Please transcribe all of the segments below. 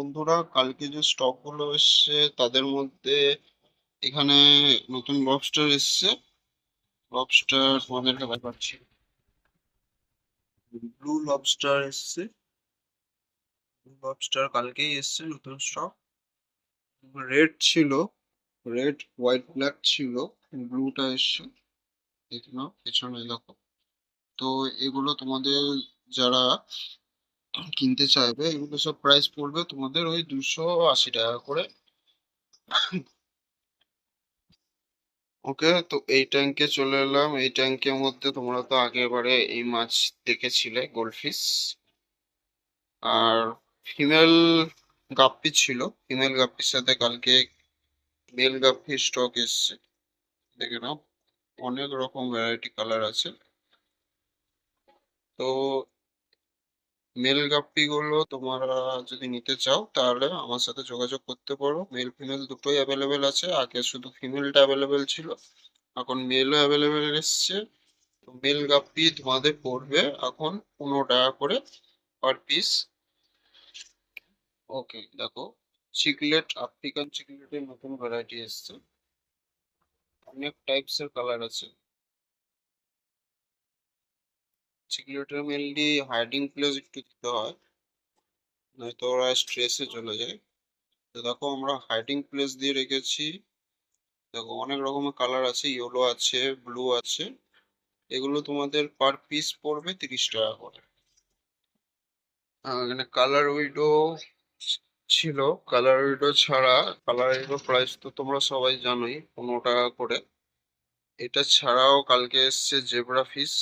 বন্ধুরা, কালকে যে স্টকগুলো এসছে তাদের মধ্যে এখানে নতুন লবস্টার এসছে। লবস্টার তোমাদেরকে দেখাচ্ছি ব্লু লবস্টার এসছে। লবস্টার কালকেই এসছে নতুন স্টক রেড ছিল। রেড হোয়াইট ব্ল্যাক ছিল। ব্লুটা এসছে। দেখে নাও, পেছনে দেখো। তো এগুলো তোমাদের যারা কিনতে চাইবে, এগুলো সব প্রাইস পড়বে তোমাদের ওই দুশো আশি টাকা করে। ওকে তো এই ট্যাঙ্কে চলে এলাম। এই ট্যাঙ্কের মধ্যে তোমরা তো আগেরবারে এই মাছ দেখেছিলে গোল্ডফিশ আর ফিমেল গাপ্পি ছিল। ফিমেল গাপ্পির সাথে কালকে মেল গাপ্পি স্টক এসছে। দেখে নাও, অনেক রকম ভ্যারাইটি কালার আছে। তো মেল গাপ্পি গুলো তোমরা যদি নিতে চাও, তাহলে আমার সাথে যোগাযোগ করতে পারো। মেল ফিমেল দুটোই অ্যাভেলেবেল আছে। আগে শুধু ফিমেলটা অ্যাভেলেবেল ছিল, এখন মেলও অ্যাভেলেবেল এসছে। মেল গাপ্পি তোমাদের পড়বে এখন পনেরো টাকা করে পার পিস ওকে দেখো চিকলেট আফ্রিকান চিকলেটের নতুন ভ্যারাইটি এসছে। অনেক টাইপস এর কালার আছে। চিকলেটের মেনলি হাইডিং প্লেস একটু দিতে হয়। নয়তো ওরা স্ট্রেসে চলে যায়। তো দেখো আমরা হাইডিং প্লেস দিয়ে রেখেছি। দেখো অনেক রকমের কালার আছে ইয়েলো আছে ব্লু আছে। এগুলো তোমাদের পার পিস পড়বে তিরিশ টাকা করে। এখানে কালার উইডো ছিল। কালার উইডো ছাড়া কালার উইডো প্রাইস তো তোমরা সবাই জানোই, পনেরো টাকা করে। এটা ছাড়াও কালকে এসছে জেব্রা ফিশ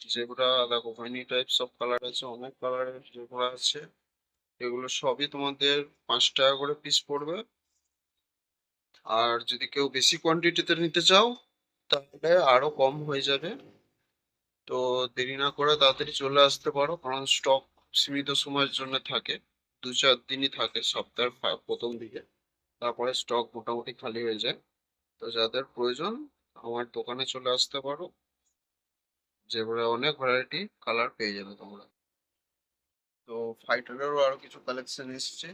জেব্রা দেখো মেনি টাইপস অফ কালার আছে, অনেক কালারের জেব্রা আছে, এগুলো সবই তোমাদের পাঁচ টাকা করে পিস পড়বে। আর যদি কেউ বেশি কোয়ান্টিটিতে নিতে চাও, তাহলে আরও কম হয়ে যাবে। তো দেরি না করে তাড়াতাড়ি চলে আসতে পারো, কারণ স্টক সীমিত সময়ের জন্য থাকে, দু চার দিনই থাকে সপ্তাহের প্রথম দিকে। তারপরে স্টক মোটামুটি খালি হয়ে যায়। তো যাদের প্রয়োজন, আমার দোকানে চলে আসতে পারো। যেগুলো অনেক ভ্যারাইটি কালার পেয়ে যাবে তোমরা। তো ফাইটারেরও আরও কিছু কালেকশন এসছে।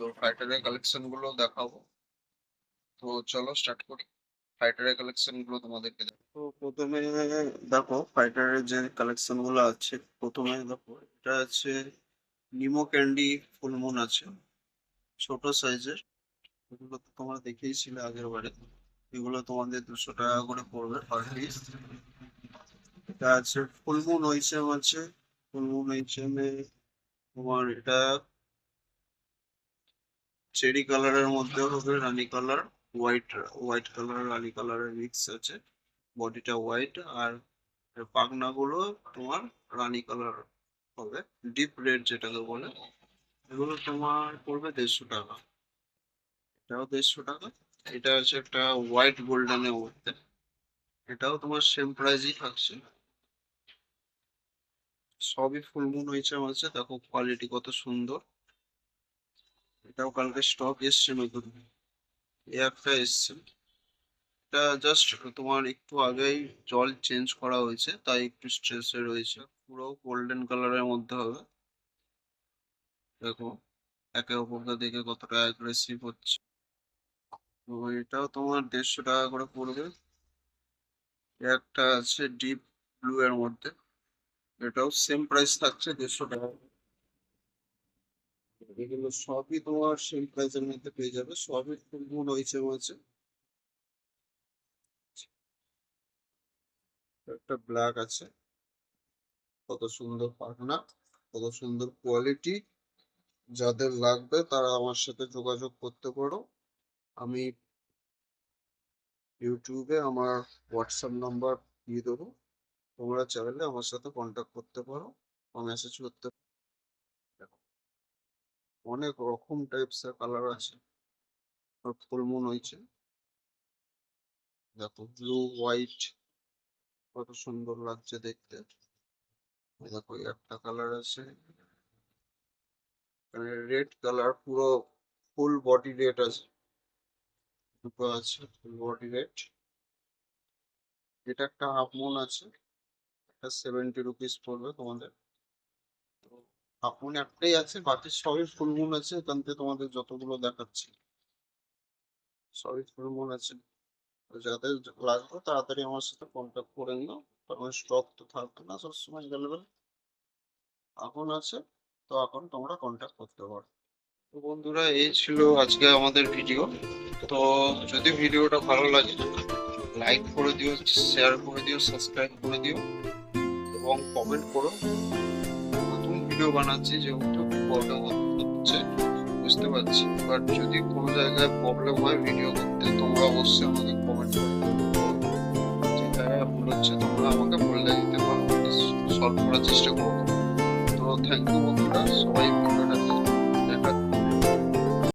তো ফাইটারের কালেকশনগুলো দেখাবো। তো চলো স্টার্ট করি। ফাইটারের কালেকশনগুলো তোমাদেরকে তো প্রথমে দেখো ফাইটারের যে কালেকশনগুলো আছে, প্রথমে দেখো, এটা আছে নিমো ক্যান্ডি ফুলমুন আছে। ছোট সাইজের এগুলো তো তোমরা দেখেইছিলে আগের বারে। এগুলো তোমাদের দুশো টাকা করে পড়বে পার পিস এটা আছে ফুলমুন ওইচএম আছে ফুলমুন ওইচএম এ তোমার এটা চেরি কালারের মধ্যে হবে rani colour white white colour rani কালারের মিক্স আছে বডিটা হোয়াইট আর পাখনাগুলো তোমার রানী কালার হবে। ডিপ রেড যেটাকে বলে, এগুলো তোমার পড়বে দেড়শো টাকা। এটাও দেড়শো টাকা। এটা আছে একটা হোয়াইট গোল্ডেনের মধ্যে। এটাও তোমার সেম প্রাইসই থাকছে। সবই ফুলমুন হয়েছে আছে দেখো কোয়ালিটি কত সুন্দর। এটাও কালকে স্টক এসছে নতুন। এ একটা এসছে। এটা জাস্ট তোমার একটু আগেই জল চেঞ্জ করা হয়েছে, তাই একটু স্ট্রেসে রয়েছে। পুরো গোল্ডেন কালারের মধ্যে হবে। দেখো, একে অপরকে দেখে কতটা অ্যাগ্রেসিভ হচ্ছে। তো এটাও তোমার দেড়শো টাকা করে পড়বে। একটা আছে ডিপ ব্লু এর মধ্যে। এটাও সেম প্রাইস থাকছে দেড়শো টাকা। এগুলো সবই তোমার সেম প্রাইসের মধ্যে পেয়ে যাবে, সবই ফুলমুন হয়েছে আছে একটা ব্ল্যাক আছে। কত সুন্দর পাখনা, কত সুন্দর কোয়ালিটি যাদের লাগবে তারা আমার সাথে যোগাযোগ করতে পারো। আমি ইউটিউবে আমার হোয়াটসঅ্যাপ নাম্বার দিয়ে দেবো। তোমরা চাইলে আমার সাথে কন্ট্যাক্ট করতে পারো, বা মেসেজ করতে অনেক রকম টাইপস এর কালার আছে। আর ফুলমুন হয়েছে। দেখো ব্লু হোয়াইট কত সুন্দর লাগছে দেখতে। দেখো, একটা কালার আছে। মানে রেড কালার পুরো ফুল বডি রেড আছে। দুটো আছে ফুল বডি রেড এটা একটা হাফ মুন আছে। এটা সেভেন্টি রুপিস পড়বে তোমাদের। তো আপন একটাই আছে, বাকি সবই ফুল মুন আছে, এখান থেকে তোমাদের যতগুলো দেখাচ্ছি। সবই ফুল মুন আছে। যাদের লাগবে তাড়াতাড়ি আমার সাথে কন্ট্যাক্ট করে নিও। কারণ স্টক তো থাকবে না সবসময় অ্যাভেলেবেল এখন আছে, তো এখন তোমরা কন্ট্যাক্ট করতে পারো। তো বন্ধুরা, এই ছিল আজকে আমাদের ভিডিও তো যদি ভিডিওটা ভালো লাগে লাইক করে দিও শেয়ার করে দিও সাবস্ক্রাইব করে দিও। এবং কমেন্ট করো। নতুন ভিডিও বানাচ্ছি, যেহেতু প্রবলেম হচ্ছে, বুঝতে পারছি। বাট যদি কোনো জায়গায় প্রবলেম হয় ভিডিও করতে, তোমরা অবশ্যই আমাকে কমেন্ট করে যে জায়গায় ভুল হচ্ছে, তোমরা আমাকে বলে দিতে পারো। সলভ করার চেষ্টা করব তো থ্যাংক ইউ বন্ধুরা, সবাই